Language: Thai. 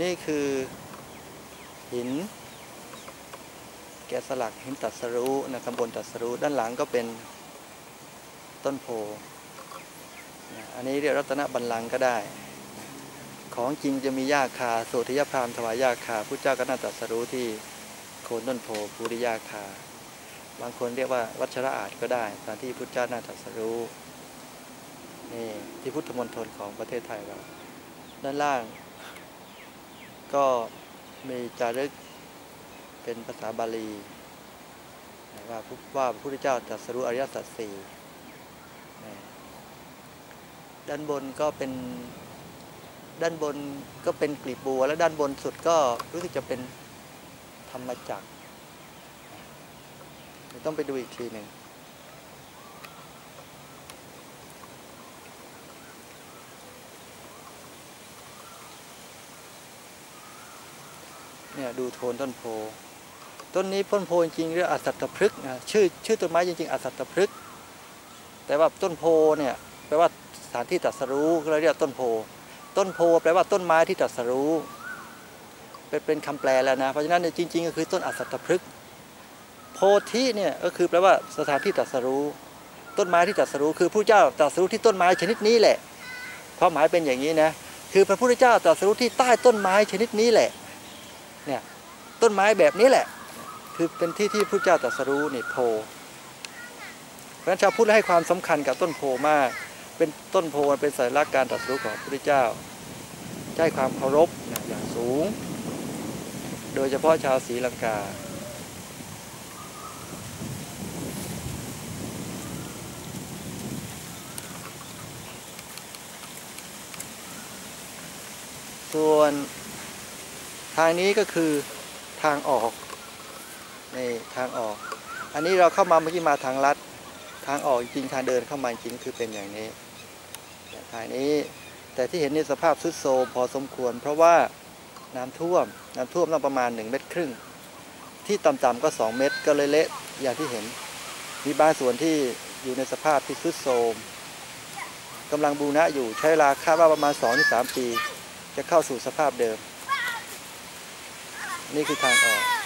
นี่คือหิน แกะสลักหินตัดสรู้นะตำบลตัดสรู้ด้านหลังก็เป็นต้นโพนะอันนี้เรียกรัตนบัลลังก์ก็ได้ ของจริงจะมียาคาโสธิยพรามถวายยาคาพุทธเจ้าก็น่าตรัสรู้ที่โคนต้นโพภูริยาคา บางคนเรียกว่าวัชระอาจก็ได้ตามที่พุทธเจ้าน่าตรัสรู้นี่ที่พุทธมณฑลของประเทศไทยเราด้านล่าง ก็มีจารึกเป็นภาษาบาลีว่าพุว่าพระพุทธเจ้าตรัสรู้อริยสัจสี่ด้านบนก็เป็นด้านบนก็เป็นกลีบบัว แล้วด้านบนสุดก็รู้สึกจะเป็นธรรมจักรต้องไปดูอีกทีหนึ่ง เนี่ยดูโทนต้นโพ ต้นนี้ต้นโพจริงๆเรียกอัศตพฤกษ์นะชื่อชื่อต้นไม้จริงๆอัศตพฤกษ์แต่ว่าต้นโพเนี่ยแปลว่าสถานที่ตรัสรู้เลยเรียกต้นโพ ต้นโพแปลว่าต้นไม้ที่ตรัสรู้ เป็นเป็นคำแปลแล้วนะเพราะฉะนั้นจริง ๆ ก็คือต้นอัศตพฤกษ์โพธิเนี่ยก็คือแปลว่าสถานที่ตรัสรู้ ต้นไม้ที่ตรัสรู้คือผู้เจ้าตรัสรู้ที่ต้นไม้ชนิดนี้แหละความหมายเป็นอย่างนี้นะคือพระพุทธเจ้าตรัสรู้ที่ใต้ต้นไม้ชนิดนี้แหละ เนี่ยต้นไม้แบบนี้แหละ คือเป็นที่ที่พระเจ้าตรัสรู้นี่โพเพราะฉะนั้นชาวพุทธให้ความสำคัญกับต้นโพมาก เป็นต้นโพมันเป็นสัญลักษณ์การตรัสรู้ของพระเจ้าให้ความเคารพอย่างสูง โดยเฉพาะชาวศรีลังกาส่วน ทางนี้ก็คือทางออกนี่ทางออก อันนี้เราเข้ามาเมื่อกี้มาทางลัด ทางออกจริงทางเดินเข้ามาจริงคือเป็นอย่างนี้เนี่ยทางนี้แต่ที่เห็นนี่สภาพทุดโทรมพอสมควร เพราะว่าน้ำท่วมน้ำท่วมต้องประมาณ 1 เมตรครึ่ง ที่ต่ำๆก็ 2 เมตรก็เลยเละอย่างที่เห็น มีบางส่วนที่อยู่ในสภาพที่ทุดโทรมกำลังบูรณะอยู่ใช้เวลาคาดว่าประมาณ 2-3 ปี จะเข้าสู่สภาพเดิม นี่คือทางออก